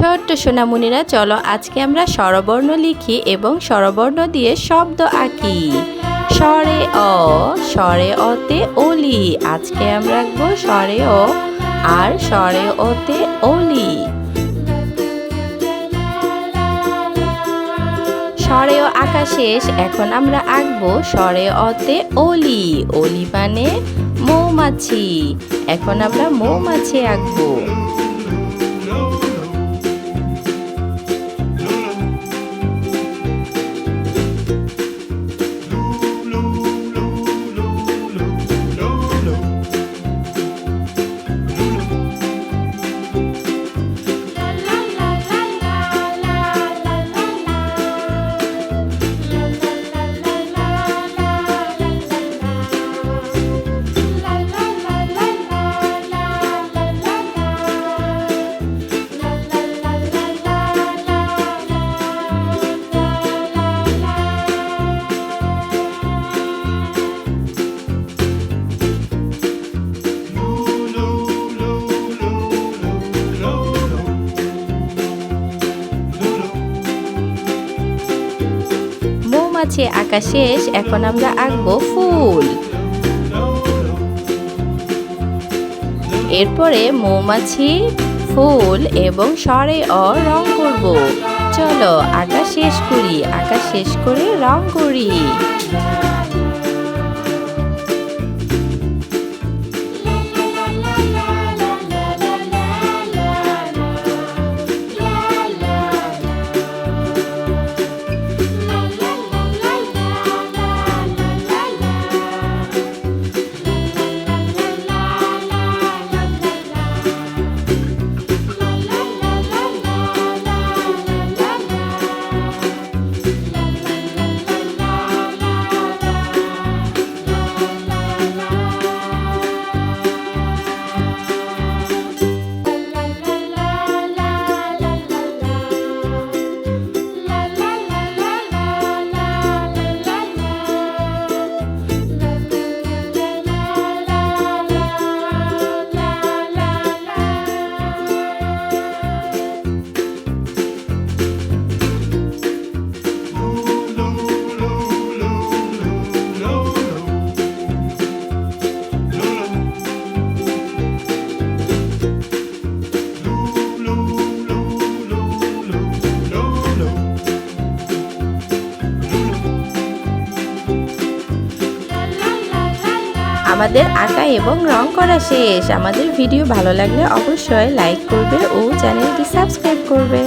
ছোট্ট সোনামণিরা, চলো আজকে আমরা স্বরবর্ণ লিখি এবং স্বরবর্ণ দিয়ে শব্দ আঁকি। স্বরে অ, স্বরে অতে অলি। আজকে আমরা আঁকবো স্বরে অ আর স্বরে অতে অলি। স্বরেও আঁকা শেষ, এখন আমরা আঁকবো স্বরে অতে অলি। অলি মানে মৌমাছি। এখন আমরা মৌমাছি আঁকবো। মৌমাছি আঁকা শেষ, এখন আমরা আঁকবো ফুল। এরপরে মৌমাছি, ফুল এবং সরে অ রং করব। চলো আঁকা শেষ করি আঁকা শেষ করে রং করি। আমাদের আঁকা এবং রং করা শেষ। আমাদের ভিডিও ভালো লাগলে অবশ্যই লাইক করবে ও চ্যানেলটি সাবস্ক্রাইব করবে।